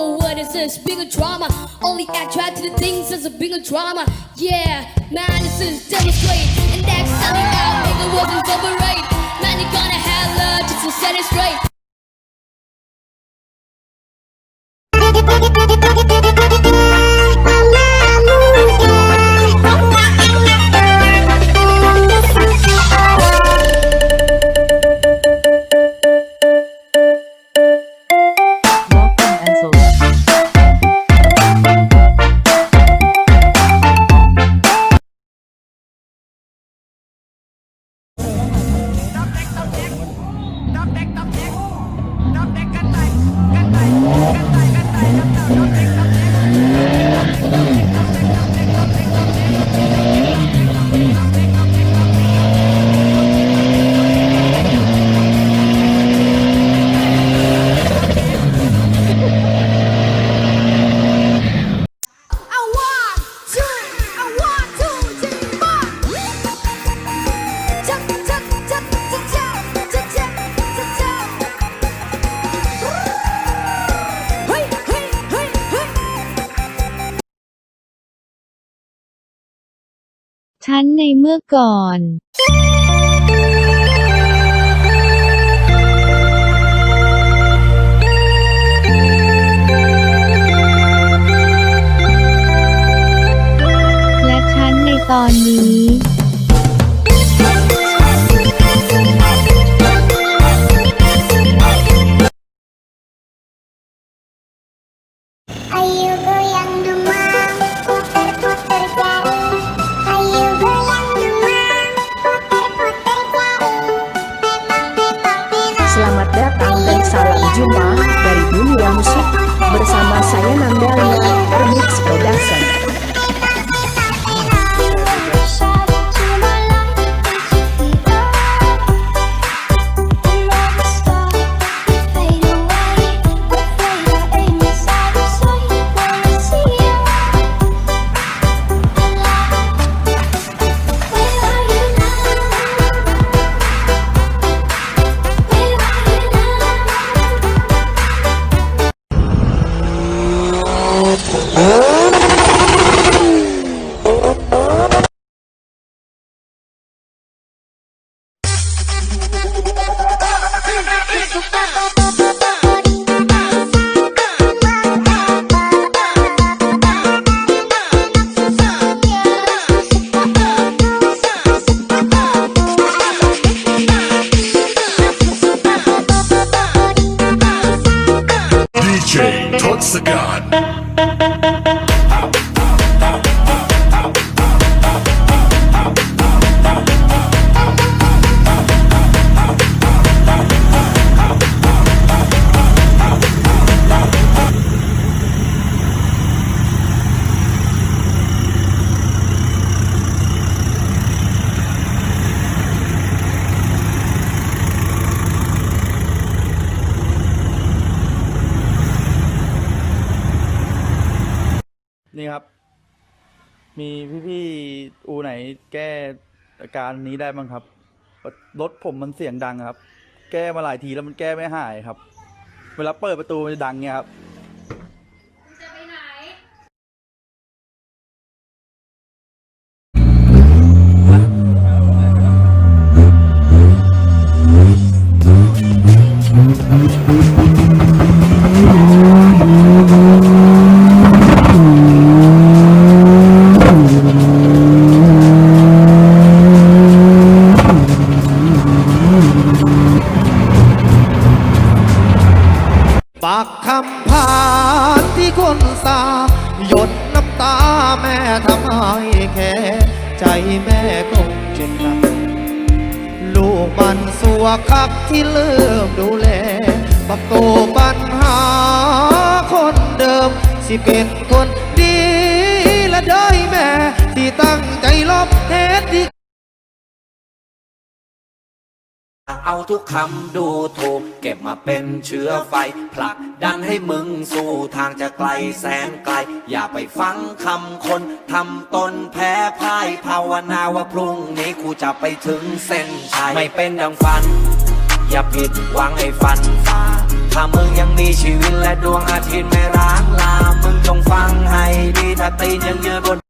whole world is this bigger drama. Only attract to things as a bigger drama. Yeah, man, is demonstrate. And that's telling out, nigga wasn't overrated. Man, you gonna have love just to set it straight. ฉันในเมื่อก่อนและฉันในตอนนี้ นี่ครับ มีพี่ๆอูไหนแก้อาการนี้ได้บ้างครับ รถผมมันเสียงดังครับ แก้มาหลายทีแล้วมันแก้ไม่หายครับ เวลาเปิดประตูมันจะดังเงี้ยครับักที่เริ่มดูแลปักโตปัญหาคนเดิม สิเป็นคนดีและได้แม่ ที่ตั้งใจลบเหตุที่เอาทุกคำดูถูก เก็บมาเป็นเชื้อไฟ ผลักดันให้มึงสู่ทางจะไกลแสนไกล อย่าไปฟังคำคนทำตนแพ้พ่ายภาวนาว่าพรุ่งนี้กูจะไปถึงเส้นชัยไม่เป็นดังฝัน อย่าผิดหวังให้ฟันฝ่าถ้ามึงยังมีชีวิตและดวงอาทิตย์ไม่ร้างลา มึงจงฟังให้ดีถ้าตีนยังยืนบน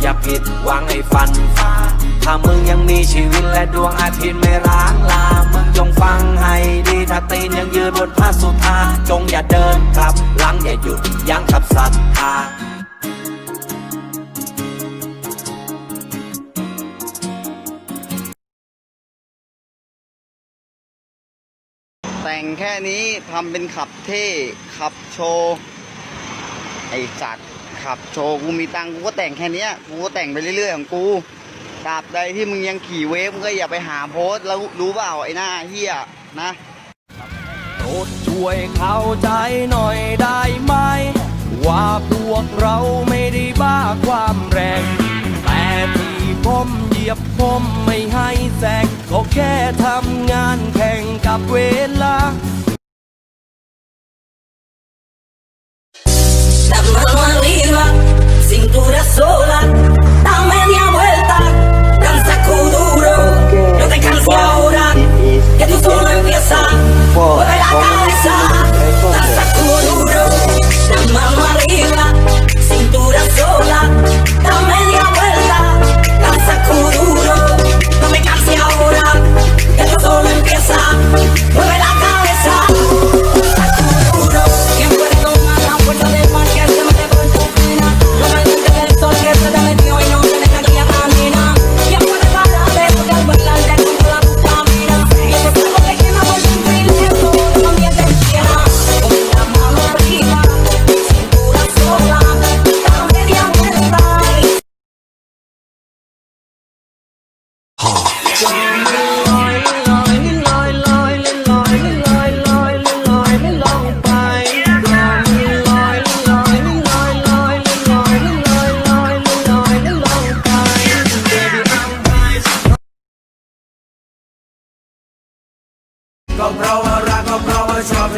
อย่าผิดหวังให้ฝันฟาถ้ามึงยังมีชีวิตและดวงอาทิตย์ไม่ร้างลา มึงจงฟังให้ดีถ้าตีนยังยืนบนพระสุธาจงอย่าเดินกลับหลังอย่าหยุดยั้งกับศรัทธาแต่งแค่นี้ทำเป็นขับเท่ขับโชว์ ไอสัตว์ ขับโชว์กูมีตังกูก็แต่งแค่นี้กูก็แต่งไปเรื่อยๆของกูตราบใดที่มึงยังขี่เวฟมึงก็อย่าไปหาโพสแล้วรู้เปล่าไอ้หน้าเฮียนะโปรดช่วยเข้าใจหน่อยได้ไหม ว่าพวกเราไม่ได้บ้าความแรง แต่ที่ผมเหยียบผมไม่ให้แซงก็แค่ทำงานแข่งกับเวลา cintura sola, da media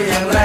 อบเธออย่างแร